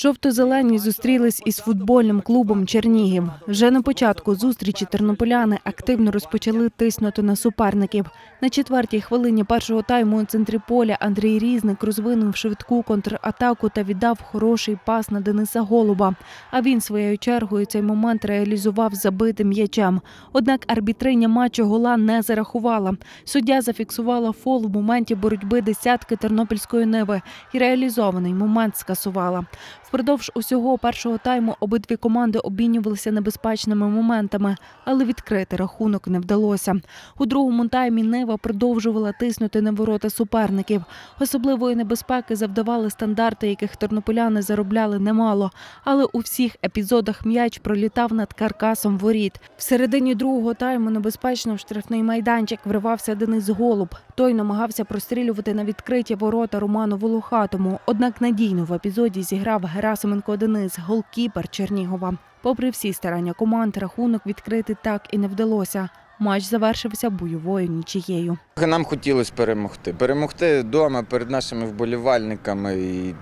Жовто-зелені зустрілись із футбольним клубом Чернігів. Вже на початку зустрічі тернополяни активно розпочали тиснути на суперників. На четвертій хвилині першого тайму у центрі поля Андрій Різник розвинув швидку контратаку та віддав хороший пас на Дениса Голуба. А він своєю чергою цей момент реалізував забитим м'ячем. Однак арбітриня матчу гола не зарахувала. Суддя зафіксувала фол в моменті боротьби десятки тернопільської ниви і реалізований момент скасувала. Впродовж усього першого тайму обидві команди обмінювалися небезпечними моментами, але відкрити рахунок не вдалося. У другому таймі Нива продовжувала тиснути на ворота суперників. Особливої небезпеки завдавали стандарти, яких тернополяни заробляли немало. Але у всіх епізодах м'яч пролітав над каркасом воріт. В середині другого тайму небезпечно в штрафний майданчик вривався Денис Голуб. Той намагався прострілювати на відкриті ворота Роману Волохатому. Однак надійно в епізоді зіграв Герасименко Денис, голкіпер Чернігова. Попри всі старання команд, рахунок відкрити так і не вдалося. Матч завершився бойовою нічією. Нам хотілося перемогти. Перемогти вдома перед нашими вболівальниками і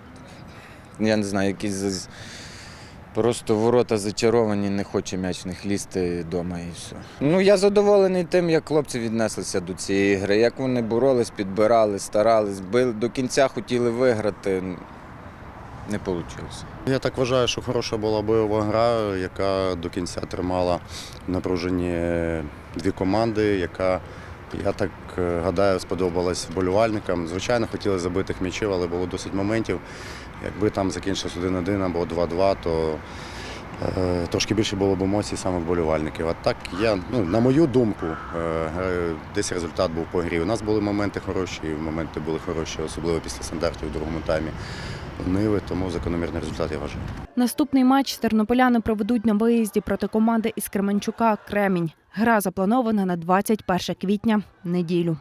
я не знаю, якісь просто ворота зачаровані, не хоче м'яч в них лізти вдома і все. Ну я задоволений тим, як хлопці віднеслися до цієї гри, як вони боролись, підбирали, старались, били до кінця хотіли виграти. Не вийшло. Я так вважаю, що хороша була бойова гра, яка до кінця тримала в напруженні дві команди, яка, я так е, гадаю, сподобалась вболівальникам. Звичайно, хотіли забитих м'ячів, але було досить моментів. Якби там закінчилось 1-1 або 2-2, то е, трошки більше було б емоцій саме вболівальників. А так, я, ну, на мою думку, е, десь результат був по грі. У нас були моменти хороші, і моменти були хороші, особливо після стандартів у другому таймі. Ниви, тому закономірний результат я вважаю. Наступний матч тернополяни проведуть на виїзді проти команди із Кременчука Кремінь. Гра запланована на 21 квітня неділю.